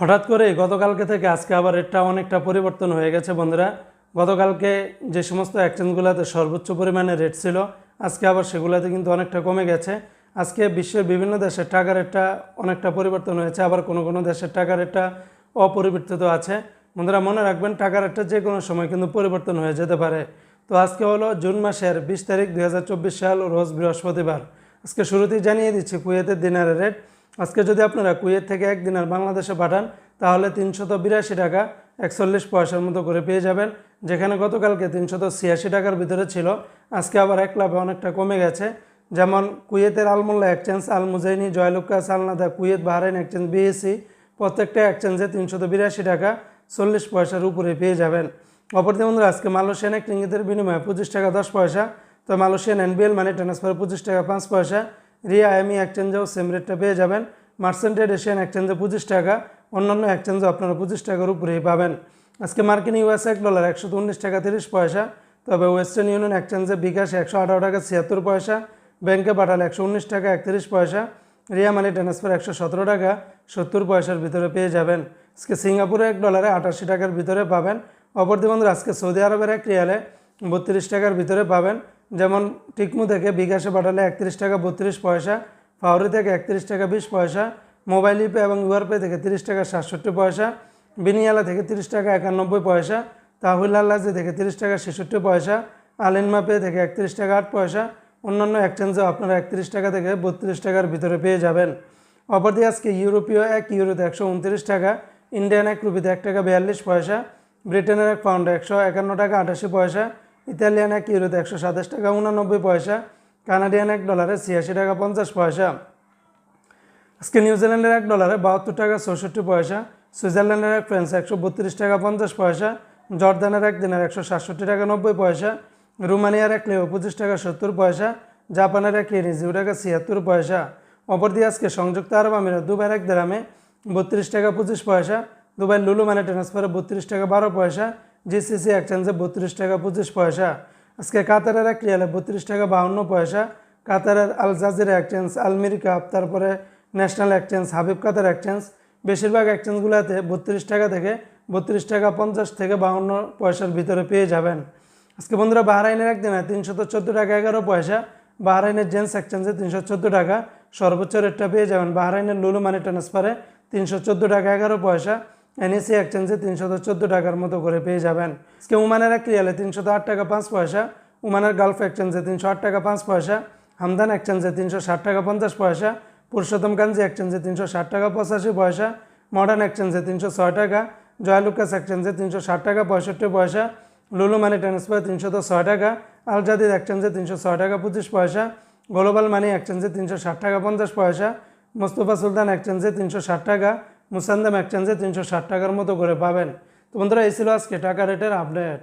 হঠাৎ করে গতকালকে থেকে আজকে আবার রেটটা অনেকটা পরিবর্তন হয়ে গেছে, বন্ধুরা। গতকালকে যে সমস্ত এক্সচেঞ্জগুলোতে সর্বোচ্চ পরিমাণে রেট ছিল, আজকে আবার সেগুলোতে কিন্তু অনেকটা কমে গেছে। আজকে বিশ্বের বিভিন্ন দেশের টাকা রেটটা অনেকটা পরিবর্তন হয়েছে, আবার কোনো কোনো দেশের টাকা রেটটা অপরিবর্তিত আছে। বন্ধুরা, মনে রাখবেন, টাকা রেটটা যে কোনো সময় কিন্তু পরিবর্তন হয়ে যেতে পারে। তো আজকে হলো জুন মাসের বিশ তারিখ দু হাজার চব্বিশ সাল, রোজ বৃহস্পতিবার। আজকে শুরুতেই জানিয়ে দিচ্ছি, কুয়েতের দিনারের রেট আজকে যদি আপনারা কুয়েত থেকে একদিন আর বাংলাদেশে পাঠান, তাহলে তিনশত বিরাশি টাকা একচল্লিশ পয়সার মতো করে পেয়ে যাবেন, যেখানে গতকালকে তিনশত ছিয়াশি টাকার ভিতরে ছিল। আজকে আবার এক লাভে অনেকটা কমে গেছে। যেমন কুয়েতের Al Mulla exchange Al Muzaini Joyalukkas সালনাদা, Kuwait, Bahrain exchange BSC প্রত্যেকটা এক্সচেঞ্জে তিনশত বিরাশি টাকা চল্লিশ পয়সার উপরে পেয়ে যাবেন। অপরদি বন্ধুরা, আজকে মালয়েশিয়ান এক রিঙ্গিতের বিনিময়ে পঁচিশ টাকা দশ পয়সা, তো মালয়েশিয়ান এনবিএল মানি ট্রান্সফার পঁচিশ টাকা পাঁচ পয়সা রিয়া এমি এক্সচেঞ্জেও সেম রেটটা পেয়ে যাবেন। মার্সেন্টেড এশিয়ান এক্সচেঞ্জে পঁচিশ টাকা, অন্যান্য এক্সচেঞ্জেও আপনারা পঁচিশ টাকার উপরেই পাবেন। আজকে মার্কিন ইউএস এক ডলার একশো উনিশ টাকা তিরিশ পয়সা, তবে ওয়েস্টার্ন ইউনিয়ন এক্সচেঞ্জে বিকাশ একশো আঠারো টাকা ছিয়াত্তর পয়সা, ব্যাংকে পাঠালে একশো উনিশ টাকা একত্রিশ পয়সা, রিয়া মানি ট্রান্সফার একশো সতেরো টাকা সত্তর পয়সার ভিতরে পেয়ে যাবেন। আজকে সিঙ্গাপুরে এক ডলারে আটাশি টাকার ভিতরে পাবেন। অপরদি বন্ধুরা, আজকে সৌদি আরবের এক রিয়ালে বত্রিশ টাকার ভিতরে পাবেন। যেমন টিকমু থেকে বিকাশে পাঠালে একত্রিশ টাকা, বত্রিশ পয়সা, ফাউরি থেকে একত্রিশ টাকা, বিশ পয়সা, মোবাইল ইপে এবং ইউআরপে থেকে তিরিশ টাকা, সাতষট্টি পয়সা, বিনিয়ালা থেকে তিরিশ টাকা, একানব্বই পয়সা, তাহুল আল্লাজি থেকে তিরিশ টাকা, ছেষট্টি পয়সা আলিনমা পে থেকে একত্রিশ টাকা, আট পয়সা, অন্যান্য এক্সচেঞ্জেও আপনারা একত্রিশ টাকা থেকে বত্রিশ টাকার ভিতরে পেয়ে যাবেন। অপরদি আজকে ইউরোপীয় এক ইউরোতে একশো উনত্রিশ টাকা, ইন্ডিয়ান এক রুপিতে এক টাকা, বিয়াল্লিশ পয়সা, ব্রিটেনের এক পাউন্ডে একশো একান্ন টাকা, আটাশি পয়সা ইতালিয়ান এক ইউরোতে একশো সাতাশ টাকা, উনানব্বই পয়সা, কানাডিয়ান এক ডলারে ছিয়াশি টাকা, পঞ্চাশ পয়সা। আজকে নিউজিল্যান্ডের এক ডলারে বাহাত্তর টাকা, চৌষট্টি পয়সা। সুইজারল্যান্ডের এক ফ্রেন্স একশো বত্রিশ টাকা, পঞ্চাশ পয়সা। জর্দানের এক দিনের একশো সাতষট্টি টাকা, নব্বই পয়সা। রুমানিয়ার এক লেও পঁচিশ টাকা, সত্তর পয়সা। জাপানের এক ইয়েনি জিরো টাকা, ছিয়াত্তর পয়সা। অপরদি আজকে সংযুক্ত আরব আমিরাত, দুবাইয়ের এক দেরামে বত্রিশ টাকা, পঁচিশ পয়সা। দুবাই লুলু মানে ট্রান্সফারে বত্রিশ টাকা, বারো পয়সা। জিসিসি এক্সচেঞ্জে বত্রিশ টাকা, পঁচিশ পয়সা। আজকে কাতারের এক রিয়ালে বত্রিশ টাকা, বাহান্ন পয়সা। কাতারের আল জাজিরা এক্সচেঞ্জ আলমিরি কাপ, তারপরে national exchange Habib Qatar exchange বেশিরভাগ এক্সচেঞ্জগুলোতে বত্রিশ টাকা থেকে বত্রিশ টাকা, পঞ্চাশ থেকে বাহান্ন পয়সার ভিতরে পেয়ে যাবেন। আজকে বন্ধুরা বাহরাইনের একদিনে তিনশত চোদ্দ টাকা, এগারো পয়সা। বাহরাইনের জেন্টস এক্সচেঞ্জে তিনশো চোদ্দ টাকা। সর্বোচ্চ রেটটা পেয়ে যাবেন বাহরাইনের লুলু মানি ট্রান্সফারে তিনশো চোদ্দ টাকা, এগারো পয়সা। এনএসি এক্সচেঞ্জে তিনশত চোদ্দ টাকার মতো করে পেয়ে যাবেন। আজকে উমানের এক রিয়ালে তিনশত আট টাকা পাঁচ পয়সা, উমানের গালফ এক্সচেঞ্জে তিনশো আট টাকা পাঁচ পয়সা, হামদান এক্সচেঞ্জে তিনশো ষাট টাকা পঞ্চাশ পয়সা, পুরুষোত্তম কাঞ্জি এক্সচেঞ্জে তিনশো ষাট টাকা পঁচাশি পয়সা, মডার্ন এক্সচেঞ্জে তিনশো ছয় টাকা জয়লুকাস এক্সচেঞ্জে তিনশো ষাট টাকা পঁয়ষট্টি পয়সা, লুলু মানি ট্রান্সফার তিনশো তো ছয় টাকা আলজাদিদ এক্সচেঞ্জে তিনশো ছয় টাকা পঁচিশ পয়সা, গ্লোবাল মানি এক্সচেঞ্জে তিনশো ষাট টাকা পঞ্চাশ পয়সা, মোস্তফা সুলতান এক্সচেঞ্জে তিনশো ষাট টাকা মুসান্দাম এক্সচেঞ্জে তিনশো ষাট টাকার মতো করে পাবেন। তো বন্ধুরা, এই ছিল আজকে টাকা রেটের আপডেট